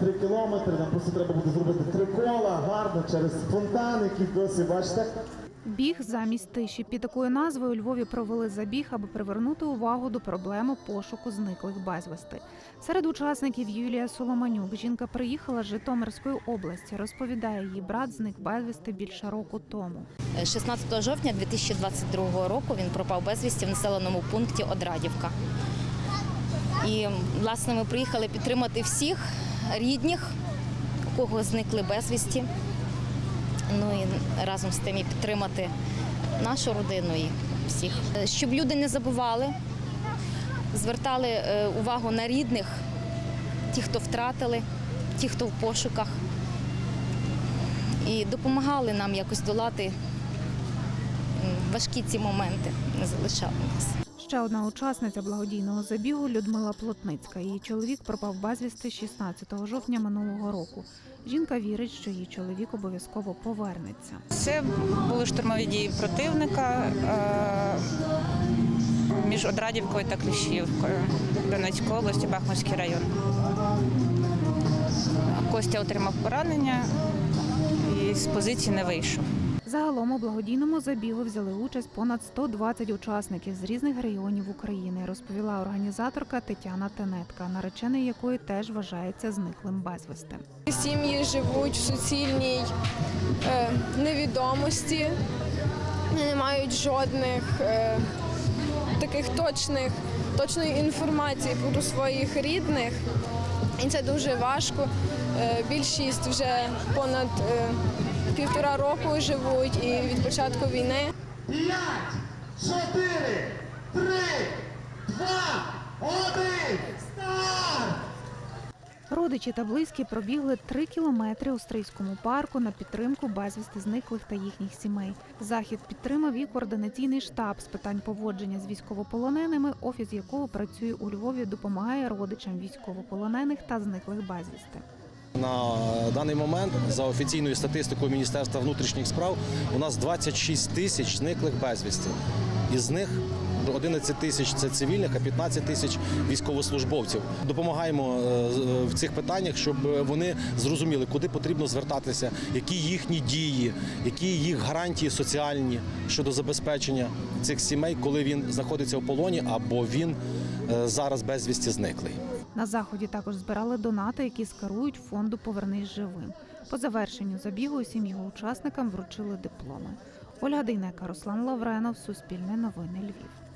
Три кілометри, нам просто треба буде зробити три кола, гарно, через фонтан, який досі, бачите? Біг замість тиші. Під такою назвою у Львові провели забіг, аби привернути увагу до проблеми пошуку зниклих безвісти. Серед учасників Юлія Соломанюк. Жінка приїхала з Житомирської області. Розповідає, її брат зник безвісти більше року тому. 16 жовтня 2022 року він пропав безвісті в населеному пункті Одрадівка. І власне ми приїхали підтримати всіх рідних, у кого зникли безвісті. Ну і разом з тим і підтримати нашу родину і всіх. Щоб люди не забували, звертали е, увагу на рідних, ті, хто втратили, ті, хто в пошуках, і допомагали нам якось долати важкі ці моменти, не залишали нас. Ще одна учасниця благодійного забігу Людмила Плотницька. Її чоловік пропав безвісти 16 жовтня минулого року. Жінка вірить, що її чоловік обов'язково повернеться. Це були штурмові дії противника е, між Одрадівкою та Кліщівкою Донецької області, Бахмутський район. Костя отримав поранення і з позиції не вийшов. Загалом у благодійному забігу взяли участь понад 120 учасників з різних регіонів України, розповіла організаторка Тетяна Тенетка, наречений якої теж вважається зниклим безвісти. Сім'ї живуть в суцільній е, невідомості, не мають жодних е, таких точних, точної інформації про своїх рідних. І це дуже важко. Е, більшість вже понад півтора року живуть і від початку війни. П'ять, чотири, три, два, один, старт! Родичі та близькі пробігли три кілометри у Стрийському парку на підтримку безвісти зниклих та їхніх сімей. Захід підтримав і координаційний штаб з питань поводження з військовополоненими, офіс якого працює у Львові, допомагає родичам військовополонених та зниклих безвісти. На даний момент, за офіційною статистикою Міністерства внутрішніх справ, у нас 26 тисяч зниклих безвісті. Із них 11 тисяч це цивільних, а 15 тисяч військовослужбовців. Допомагаємо е, е, в цих питаннях, щоб вони зрозуміли, куди потрібно звертатися, які їхні дії, які їх гарантії соціальні щодо забезпечення цих сімей, коли він знаходиться в полоні або він е, зараз безвісті зниклий. На заході також збирали донати, які скерують фонду Повернись живим. По завершенню забігу усім його учасникам вручили дипломи. Ольга Дейнека, Руслан Лавренов, Суспільне новини Львів.